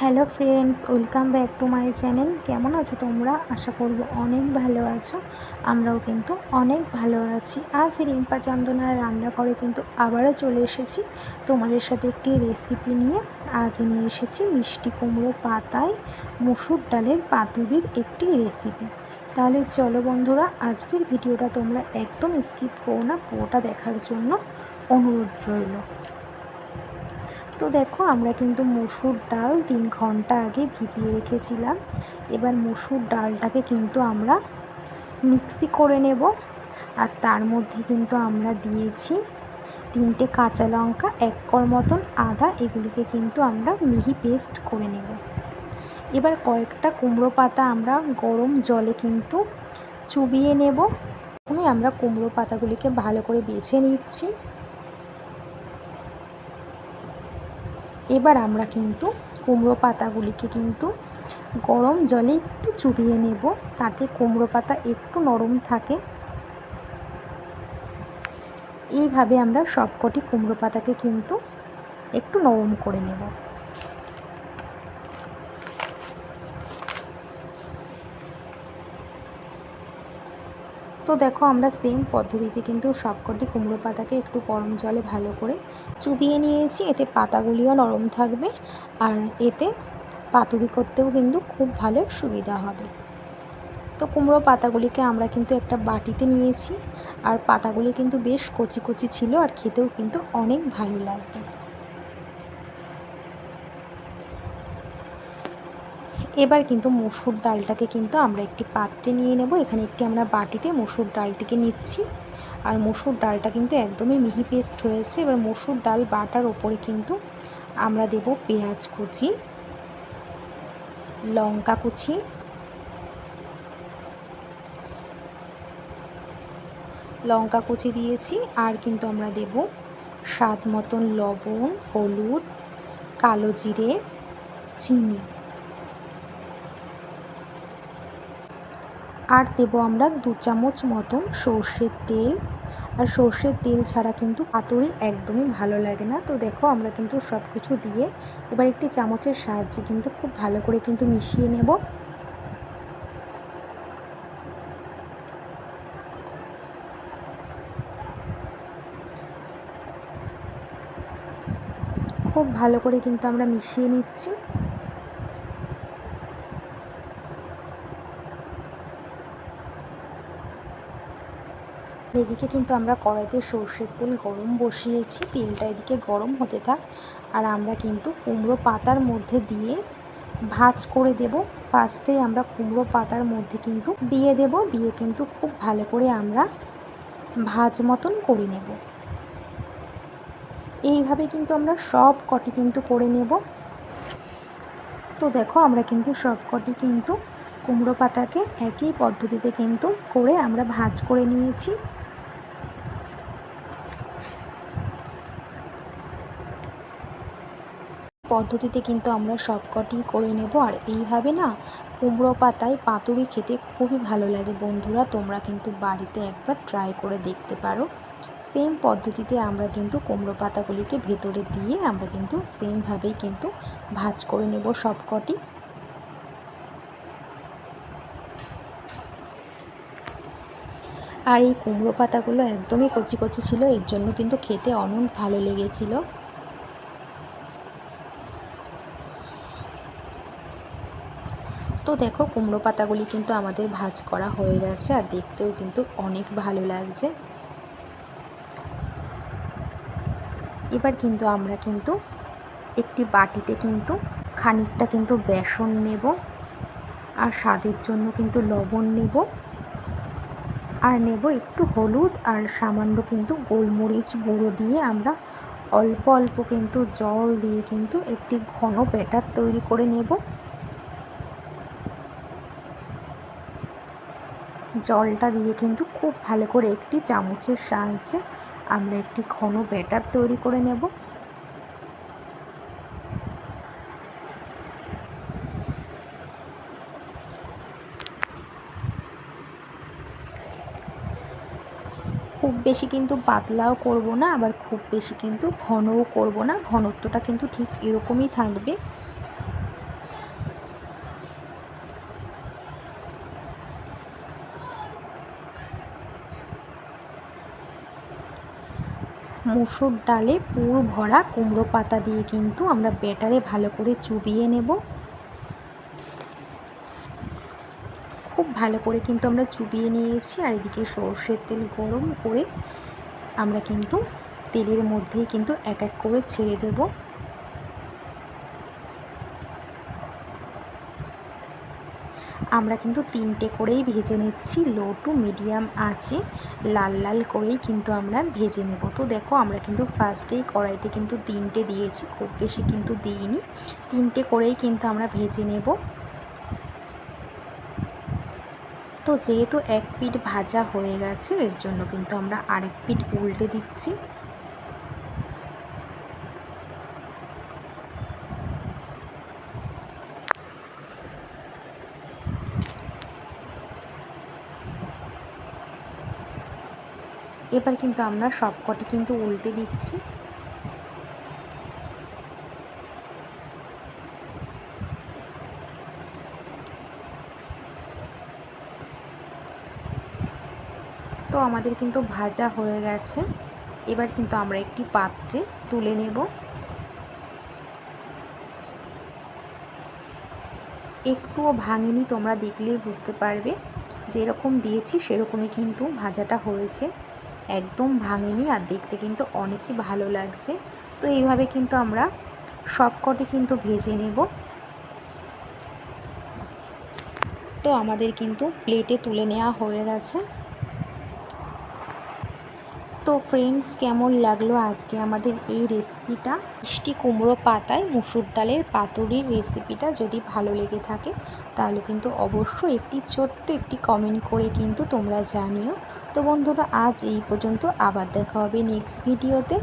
Hello friends, welcome back to my channel. কেমন আছো তোমরা? আশা করব অনেক ভালো আছো। আমরাও কিন্তু অনেক ভালো আছি। আজ রিম্পা চন্দনার রান্নাঘরে কিন্তু আবারও চলে এসেছি। তোমাদের সাথে একটি রেসিপি নিয়ে আজ নিয়ে এসেছি মিষ্টি কুমড়ো পাতায় মুসুর ডালের পাতুরির একটি রেসিপি তাহলে চলো বন্ধুরা, আজকের ভিডিওটা তোমরা একদম স্কিপ করো না, পুরোটা দেখার জন্য অনুরোধ রইল। তো দেখো, আমরা কিন্তু মসুর ডাল তিন ঘণ্টা আগে ভিজিয়ে রেখেছিলাম। এবার মসুর ডালটাকে কিন্তু আমরা মিক্সি করে নেব আর তার মধ্যে কিন্তু আমরা দিয়েছি তিনটে কাঁচা লঙ্কা, এক কর মতন আদা, এগুলিকে কিন্তু আমরা মিহি পেস্ট করে নেব। এবার কয়েকটা কুমড়ো পাতা আমরা গরম জলে কিন্তু চুবিয়ে নেব। আমরা কুমড়ো পাতাগুলিকে ভালো করে বেছে নিচ্ছি। এবার আমরা কিন্তু কুমড়ো পাতাগুলিকে কিন্তু গরম জলে একটু চুবিয়ে নেব, তাতে কুমড়ো পাতা একটু নরম থাকে। এইভাবে আমরা সবকটি কুমড়ো পাতাকে কিন্তু একটু নরম করে নেব। তো দেখো আমরা সেম পদ্ধতিতে কিন্তু সবকটি কুমড়ো পাতাকে একটু গরম জলে ভালো করে চুবিয়ে নিয়েছি। এতে পাতাগুলিও নরম থাকবে আর এতে পাতুরি করতেও কিন্তু খুব ভালো সুবিধা হবে। তো কুমড়ো পাতাগুলিকে আমরা কিন্তু একটা বাটিতে নিয়েছি আর পাতাগুলি কিন্তু বেশ কচি কচি ছিল আর খেতেও কিন্তু অনেক ভালো লাগবে। এবার কিন্তু মসুর ডালটাকে কিন্তু আমরা একটি পাত্রে নিয়ে নেব। এখানে একটি আমরা বাটিতে মসুর ডালটিকে নিচ্ছি। আর মসুর ডালটা কিন্তু একদমই মিহি পেস্ট হয়েছে। এবার মসুর ডাল বাটার ওপরে কিন্তু আমরা দেব পেঁয়াজ কুচি, লঙ্কা কুচি লঙ্কা কুচি দিয়েছি। আর কিন্তু আমরা দেব স্বাদ মতন লবণ, হলুদ, কালো জিরে, চিনি। আর দেবো আমরা দু চামচ মতন সর্ষের তেল। আর সর্ষের তেল ছাড়া কিন্তু পাতুরি একদমই ভালো লাগে না। তো দেখো আমরা কিন্তু সব কিছু দিয়ে এবার একটি চামচের সাহায্যে কিন্তু খুব ভালো করে কিন্তু মিশিয়ে নেব। খুব ভালো করে কিন্তু আমরা মিশিয়ে নিচ্ছি। এদিকে কিন্তু আমরা কড়াইতে সর্ষের তেল গরম বসিয়েছি, তেলটা এদিকে গরম হতে থাক। আর আমরা কিন্তু কুমড়ো পাতার মধ্যে দিয়ে ভাজ করে দেব। ফার্স্টে আমরা কুমড়ো পাতার মধ্যে কিন্তু দিয়ে দেব, দিয়ে কিন্তু খুব ভালো করে আমরা ভাজ মতন করে নেব। এইভাবে কিন্তু আমরা সব কটি কিন্তু করে নেব। তো দেখো, আমরা কিন্তু সব কটি কিন্তু কুমড়ো পাতাকে একই পদ্ধতিতে কিন্তু করে আমরা ভাজ করে নিয়েছি। পদ্ধতিতে কিন্তু আমরা সবকটি করে নেব। আর এইভাবে না কুমড়ো পাতায় পাতুরি খেতে খুবই ভালো লাগে বন্ধুরা। তোমরা কিন্তু বাড়িতে একবার ট্রাই করে দেখতে পারো। সেম পদ্ধতিতে আমরা কিন্তু কুমড়ো পাতাগুলিকে ভেতরে দিয়ে আমরা কিন্তু সেমভাবেই কিন্তু ভাজ করে নেব সবকটি আর এই কুমড়ো পাতাগুলো একদমই কচি কচি ছিল, এর জন্য কিন্তু খেতে অনেক ভালো লেগেছিলো। তো দেখো কুমড়ো পাতাগুলি কিন্তু আমাদের ভাজ করা হয়ে গেছে আর দেখতেও কিন্তু অনেক ভালো লাগছে। এবার কিন্তু আমরা কিন্তু একটি বাটিতে কিন্তু খানিকটা কিন্তু বেসন নেব আর স্বাদের জন্য কিন্তু লবণ নেব আর নেব একটু হলুদ আর সামান্য কিন্তু গোলমরিচ গুঁড়ো দিয়ে আমরা অল্প অল্প কিন্তু জল দিয়ে কিন্তু একটি ঘন ব্যাটার তৈরি করে নেব। জলটা দিয়ে কিন্তু খুব ভালো করে একটি চামচের সাহায্যে আমরা একটি ঘন ব্যাটার তৈরি করে নেব। খুব বেশি কিন্তু পাতলাও করব না, আবার খুব বেশি কিন্তু ঘনও করব না, ঘনত্বটা কিন্তু ঠিক এরকমই থাকবে। মুসুর ডালে পুর ভরা কুমড়ো পাতা দিয়ে কিন্তু আমরা ব্যাটারে ভালো করে চুবিয়ে নেব। খুব ভালো করে কিন্তু আমরা চুবিয়ে নিয়েছি আর এদিকে সর্ষের তেল গরম করে আমরা কিন্তু তেলের মধ্যেই কিন্তু এক এক করে ছেড়ে দেবো। আমরা কিন্তু তিনটে করেই ভেজে নিচ্ছি। লো টু মিডিয়াম আছে লাল লাল করেই কিন্তু আমরা ভেজে নেব। তো দেখো, আমরা কিন্তু ফার্স্টেই কড়াইতে কিন্তু তিনটে দিয়েছি, খুব বেশি কিন্তু দিইনি। তিনটে করেই কিন্তু আমরা ভেজে নেব। তো যেহেতু এক পিঠ ভাজা হয়ে গেছে, এর জন্য কিন্তু আমরা আরেক পিঠ উল্টে দিচ্ছি। এবার কিন্তু আমরা সব কটি কিন্তু উল্টে দিচ্ছি। তো আমাদের কিন্তু ভাজা হয়ে গেছে। এবার কিন্তু আমরা একটি পাত্রে তুলে নেব। একটুও ভাঙেনি, তোমরা দেখলেই বুঝতে পারবে। যেরকম দিয়েছি, সেরকমই কিন্তু ভাজাটা হয়েছে। একদম ভাঙেনি আর দেখতে কিন্তু অনেকই ভালো লাগছে। তো এইভাবে কিন্তু আমরা সবকটি কিন্তু ভেজে নেব। তো আমাদের কিন্তু প্লেটে তুলে নেওয়া হয়ে গেছে। তো ফ্রেন্ডস কেমন লাগল আজকে আমাদের এই রেসিপিটা মিষ্টি কুমড়ো পাতায় মুসুর ডালের পাতুরির রেসিপিটা যদি ভালো লেগে থাকে, তাহলে কিন্তু অবশ্যই একটি ছোট্ট একটি কমেন্ট করে কিন্তু তোমরা জানিও। তো বন্ধুরা, আজ এই পর্যন্ত আবার দেখা হবে নেক্সট ভিডিওতে